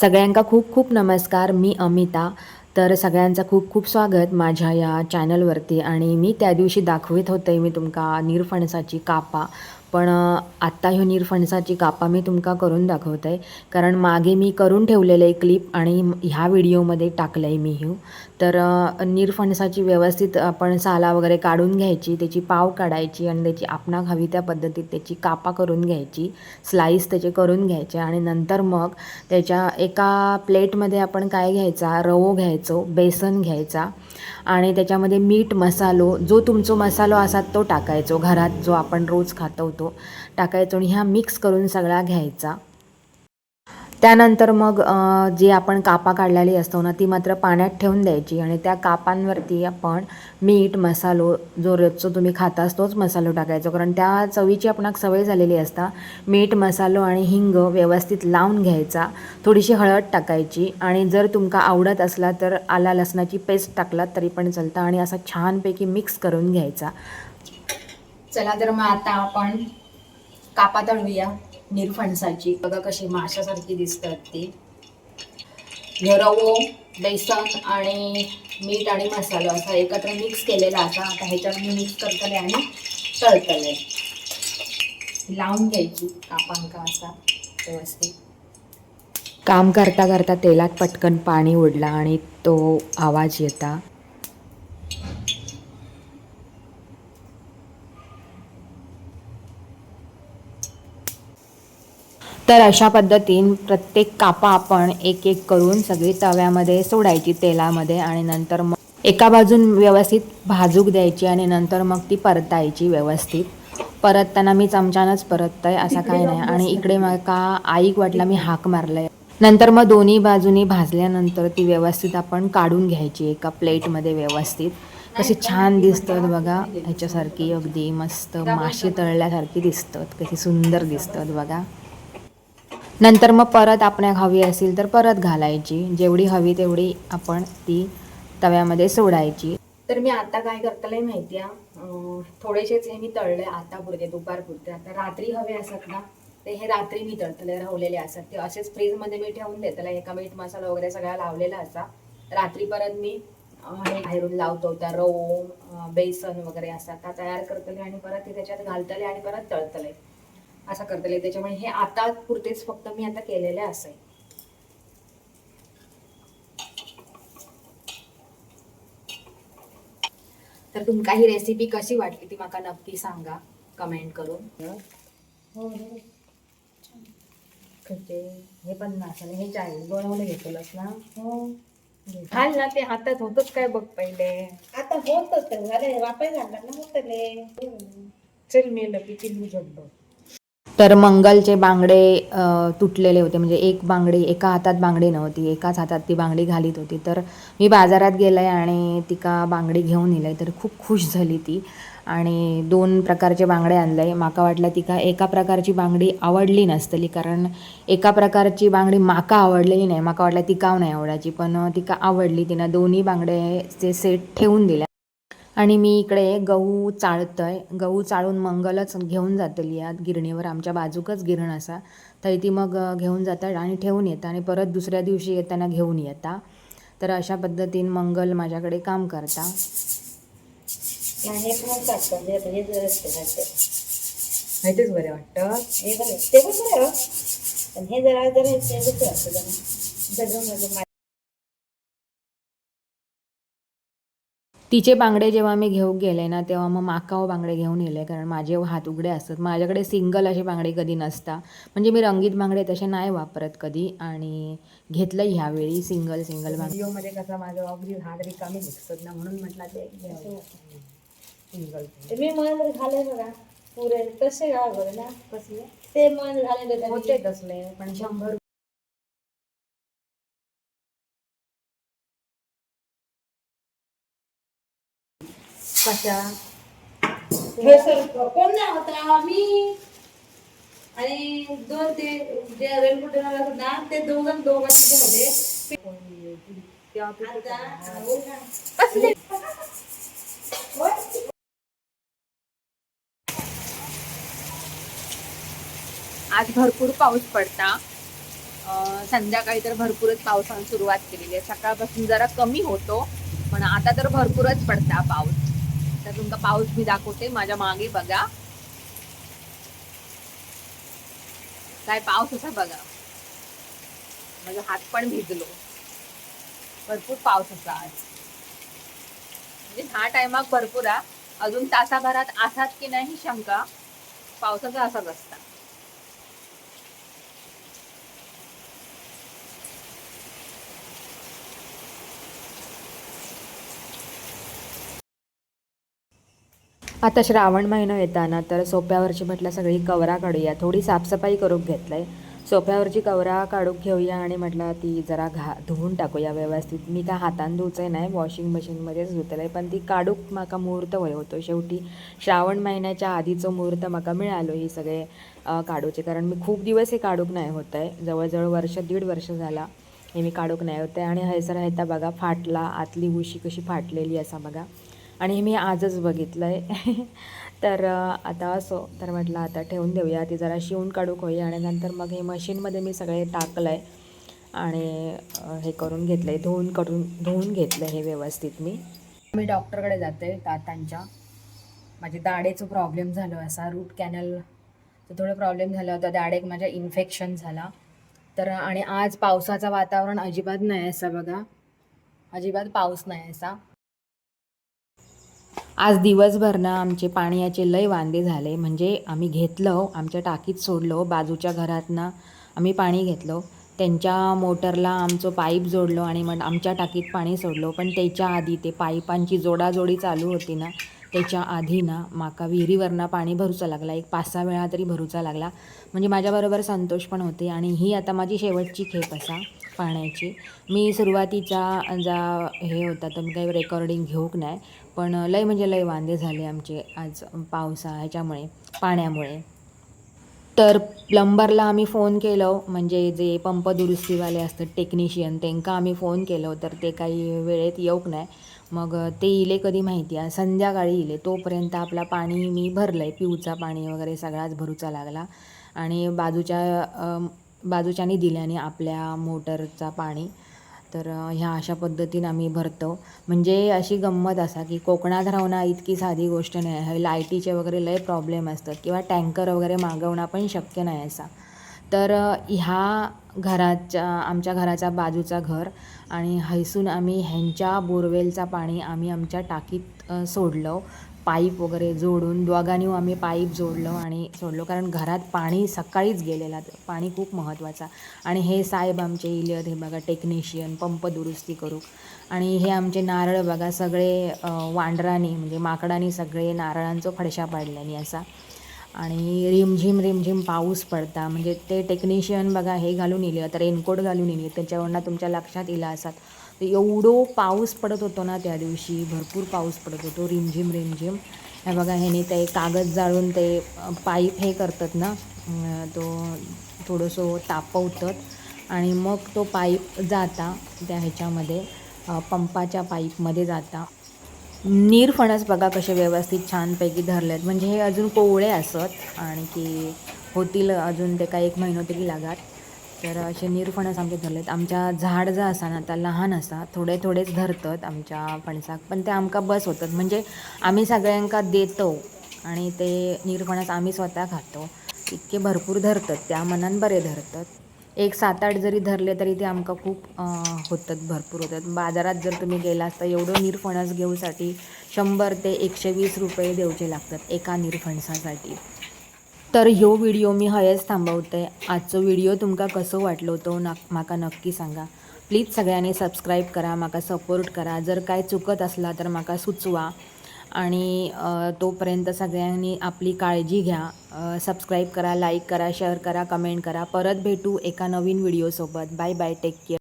सगळ्यांका खूप खूप नमस्कार मी अमिता. तर सगळ्यांचं खूप खूप स्वागत माझ्या या चॅनलवरती आणि मी त्या दिवशी दाखवित होते मी तुमका निरफणसाची कापा. पण आत्ता ह्यो निरफणसाची कापा मी तुमका करून दाखवते कारण मागे मी करून ठेवलेलं आहे क्लिप आणि ह्या व्हिडिओमध्ये टाकलं आहे मी ह्यो. तर निरफणसाची व्यवस्थित आपण साला वगैरे काढून घ्यायची त्याची पाव काढायची आणि त्याची आपणाक हवी त्या पद्धतीत त्याची कापा करून घ्यायची स्लाईस त्याचे करून घ्यायचे आणि नंतर मग त्याच्या एका प्लेटमध्ये आपण काय घ्यायचा रवो घ्यायचो बेसन घ्यायचा. आणि त्याच्यामध्ये मीठ मसालो जो तुमचो मसालो असा तो टाकायचो घरात जो आपण रोज खातवतो टाकायचो आणि ह्या मिक्स करून सगळा घ्यायचा. त्यानंतर मग जी आपण कापा काढलेली असतो ना ती मात्र पाण्यात ठेवून द्यायची आणि त्या कापांवरती आपण मीठ मसालो जो रोजचो तुम्ही खातास तोच मसालो टाकायचो. कारण त्या चवीची आपणाक सवय झालेली असता मीठ मसालो आणि हिंग व्यवस्थित लावून घ्यायचा थोडीशी हळद टाकायची आणि जर तुमका आवडत असला तर आला लसणाची पेस्ट टाकलात तरी पण चालतं आणि असा छानपैकी मिक्स करून घ्यायचा. चला तर मग आता आपण कापा तळूया निरफणसाची बघा कशी माशासारखी दिसतात ती. रवो बेसन आणि मीठ आणि मसाला असा एकत्र मिक्स केलेला असा. आता ह्याच्यात मी मिक्स करतले आणि तळतले. लावून घ्यायची कापांका असा व्यवस्थित. काम करता करता तेलात पटकन पाणी उडला आणि तो आवाज येता. तर अशा पद्धतीन प्रत्येक कापा आपण एक एक करून सगळी तव्यामध्ये सोडायची तेलामध्ये आणि नंतर मग एका बाजून व्यवस्थित भाजूक द्यायची आणि नंतर मग ती परतायची व्यवस्थित. परतताना मी चमच्यानंच परततंय असा काही नाही. आणि इकडे का आईक वाटला मी हाक मारलंय. नंतर मग दोन्ही बाजूनी भाजल्यानंतर ती व्यवस्थित आपण काढून घ्यायची एका प्लेटमध्ये व्यवस्थित. कशी छान दिसतात बघा. ह्याच्यासारखी अगदी मस्त माशी तळल्यासारखी दिसतात. कशी सुंदर दिसतात बघा. नंतर मग परत आपल्या हवी असेल तर परत घालायची. जेवढी हवी तेवढी आपण ती तव्यामध्ये सोडायची. तर मी आता काय करतलंय माहिती आहे थोडेसेच हे मी तळले आता पुरते दुपार पुरते. आता रात्री हवे असत ना ते हे रात्री मी तळतले राहलेले असतात ते असेच फ्रीजमध्ये मी ठेवून देतला एका मीठ मसाला वगैरे सगळा लावलेला असा. रात्री परत मी हे बाहेरून लावतो त्या रवो बेसन वगैरे असतात त्या तयार करतले आणि परत ते त्याच्यात घालतले आणि परत तळतले असं करतले त्याच्यामुळे हे आता पुरतेच फक्त मी आता केलेले असे तर तुमका ही रेसिपी कशी वाटली ती माका नक्की सांगा. कमेंट करून. कसे हे. पन्नास आणि हे चाळीस बनवले घेतलंस ना? घाल ना ते हातात होतच काय बघ पहिले. आता होतच तर झाले वापस घालणार ना होतले चल मी लपी झडलो तर मंगलचे बांगडे तुटलेले होते. म्हणजे एक बांगडी एका हातात बांगडी नव्हती एकाच हातात ती बांगडी घालीत होती. तर मी बाजारात गेले आणि तिका बांगडी घेऊन येले तर खूप खुश झाली ती. आणि दोन प्रकारचे बांगडे आणले माका वाटलं तिका एका प्रकारची बांगडी आवडली नसतली कारण एका प्रकारची बांगडी माका आवडलेली नाही. माका वाटलं तिकाव नाही आवडायची पण तिका आवडली. तिनं दोन्ही बांगडेचे सेट ठेवून दिल्या. आणि मी इकडे गहू चाळतंय. गहू चाळून मंगलच घेऊन जातली या गिरणीवर. आमच्या बाजूकच गिरण असा. तर ती मग घेऊन जातात आणि ठेवून येतात आणि परत दुसऱ्या दिवशी येताना घेऊन येता. तर अशा पद्धतीने मंगल माझ्याकडे काम करता. हे हे हे. माहितीच बरे वाटतं. हे पण ते पण बरं आहे. पण हे जरा जरा तिचे बांगडे जेव्हा मी घेऊन गेले ना तेव्हा मग माकाव बांगडे घेऊन गेले कारण माझे हात उघडे असतात. माझ्याकडे सिंगल असे बांगडे कधी नसता. म्हणजे मी रंगीत बांगडे तसे नाही वापरत कधी. आणि घेतलं ह्यावेळी सिंगल सिंगल बांगडे. कसा माझा अगदी हात रिकामी दिसतात ना म्हणून म्हटलं ते सिंगल. ते मी मन झाले बघा. पुरे तसे गाव बघ ना. कसले? ते मन होते तसले पण शंभर कशा? हे सर कोण नाही होता मी आणि दोन ते जे रेनकोट ना ते दोघं दोघं तिथे होते? होय? आज भरपूर पाऊस पडता. संध्याकाळी तर भरपूरच पावसानं सुरुवात केलेली आहे. सकाळपासून जरा कमी होतो पण आता तर भरपूरच पडता पाऊस. तर तुमका पाऊस मी दाखवते माझ्या मागे बघा. काय पाऊस असा बघा. माझा हात पण भिजलो. भरपूर पाऊस असा आज. म्हणजे ह्या टायमाक भरपूर हा. अजून तासाभरात असाच की नाही शंका? पावसाचा असाच असता. आता श्रावण महिना येताना तर सोप्यावरची म्हटलं सगळी कवरा काढूया. थोडी साफसफाई करून घेतलं आहे सोप्यावरची कवरा काढून घेऊया आणि म्हटलं ती जरा घा धुवून टाकूया व्यवस्थित. मी काय हातान धुवचंय नाही वॉशिंग मशीनमध्येच धुतलं आहे पण ती काढूक माका मुहूर्त वय होतो. शेवटी श्रावण महिन्याच्या आधीचं मुहूर्त माका मिळालो ही सगळे काढूचे. कारण मी खूप दिवस हे काढूक नाही होत आहे जवळजवळ वर्ष दीड वर्ष झाला हे मी काढूक नाही होत आहे आणि हैसर हैता बघा फाटला आतली उशी कशी फाटलेली असा बघा. आणि हे मी आजच बघितलं आहे तर आता असो तर म्हटलं आता ठेवून देऊया. ती जरा शिवून काढूक होई आणि नंतर मग हे मशीनमध्ये मी सगळे टाकलं आहे आणि हे करून घेतलं आहे धुवून करून धुवून घेतलं हे व्यवस्थित मी. मी डॉक्टरकडे जाते दातांच्या माझे दाढेचं प्रॉब्लेम झालं. असा रूट कॅनलचं थोडं प्रॉब्लेम झाला होता. दाढेक माझ्या इन्फेक्शन झाला. तर आणि आज पावसाचं वातावरण अजिबात नाही असा बघा. अजिबात पाऊस नाही असा. आज दिवसभरनं आमचे पाण्याचे लय वांदे झाले. म्हणजे आम्ही घेतलं आमच्या टाकीत सोडलो बाजूच्या घरातनं आम्ही पाणी घेतलं. त्यांच्या मोटरला आमचं पाईप जोडलो आणि मग आमच्या टाकीत पाणी सोडलो. पण त्याच्या आधी ते पाईपांची जोडाजोडी चालू होती ना त्याच्या आधी ना माका विहिरीवरनं पाणी भरूचा लागला. एक पाच सहा वेळा तरी भरूचा लागला. म्हणजे माझ्याबरोबर संतोष पण होते आणि ही आता माझी शेवटची खेप असा पाण्याची. मी सुरुवातीचा जा हे होता तर मी काही रेकॉर्डिंग घेऊक नाही. पण लय म्हणजे लय वांदे झाले आमचे आज पावसा ह्याच्यामुळे पाण्यामुळे. तर प्लंबरला आम्ही फोन केलो म्हणजे जे पंप दुरुस्तीवाले असतात टेक्निशियन त्यांका आम्ही फोन केलो तर ते काही वेळेत येऊक नाही मग ते इले कधी माहिती आहे संध्याकाळी इले तोपर्यंत आपला पाणी मी भरलं आहे पिऊचा पाणी वगैरे सगळाच भरूचा लागला. आणि बाजूच्या बाजूच्यानी दिल्याने आपल्या मोटरचा पाणी तर ह्या अशा पद्धतीनं आम्ही भरतो. म्हणजे अशी गंमत असा की कोकणात राहणं इतकी साधी गोष्ट नाही आहे. लाईटीचे वगैरे लय प्रॉब्लेम असतात किंवा टँकर वगैरे मागवणं पण शक्य नाही असा. तर ह्या घराच्या आमच्या घराच्या बाजूचा घर आणि हैसून आम्ही ह्यांच्या बोरवेलचा पाणी आम्ही आमच्या टाकीत सोडलो सोडलं. पाईप वगैरे जोडून दोघांनी आम्ही पाईप जोडलं आणि सोडलो. कारण घरात पाणी सकाळीच गेलेला पाणी खूप महत्त्वाचा. आणि हे साहेब आमचे इले हे बघा टेक्निशियन पंप दुरुस्ती करू. आणि हे आमचे नारळ बघा सगळे वांडरानी म्हणजे माकडानी सगळे नारळांचो फडशा पाडल्यानी असा. आणि रिमझिम रिमझिम पाऊस पडता. म्हणजे ते टेक्निशियन बघा हे घालून इले तर रेनकोट घालून इले त्याच्यावरनं तुमच्या लक्षात इला असात एवढो पाऊस पडत होतो ना त्या दिवशी भरपूर पाऊस पडत होतो रिमझिम रिमझिम. हे बघा ह्याने ते कागद जाळून ते पाईप हे करतात ना तो थोडंसं तापवतात. आणि मग तो पाईप जाता त्या ह्याच्यामध्ये पंपाच्या पाईपमध्ये जाता. निरफणस बघा कसे व्यवस्थित छानपैकी धरलेत. म्हणजे हे अजून कोवळे असत आणि की होतील अजून ते काही एक महिनो तरी लागत तर असे निरफणस आमचे धरलेत. आमच्या झाड जे असा ना त्या लहान असा थोडे थोडेच धरतात आमच्या फणसाक. पण ते आमका बस होतात. म्हणजे आम्ही सगळ्यांका देतो आणि ते निरफणस आम्ही स्वतः खातो. इतके भरपूर धरतात. त्या मनान बरे धरतात. एक सात आठ जरी धरले तरी ते आमका खूप होतात भरपूर होतात. बाजारात जर तुम्ही गेला तर एवढं निरफणस घेऊसाठी शंभर ते एकशे वीस रुपये देऊचे लागतात एका निरफणसासाठी. तर ह्यो व्हिडिओ मी हयच थांबवते. आजचो व्हिडिओ तुमका कसो वाटलो तो ना म्हाका नक्की सांगा. प्लीज सगळ्यांनी सबस्क्राईब करा म्हाका सपोर्ट करा. जर काय चुकत असला तर म्हाका सुचवा. आणि तोपर्यंत सगळ्यांनी आपली काळजी घ्या. सबस्क्राईब करा लाईक करा शेअर करा कमेंट करा. परत भेटू एका नवीन व्हिडिओसोबत. Bye bye take care.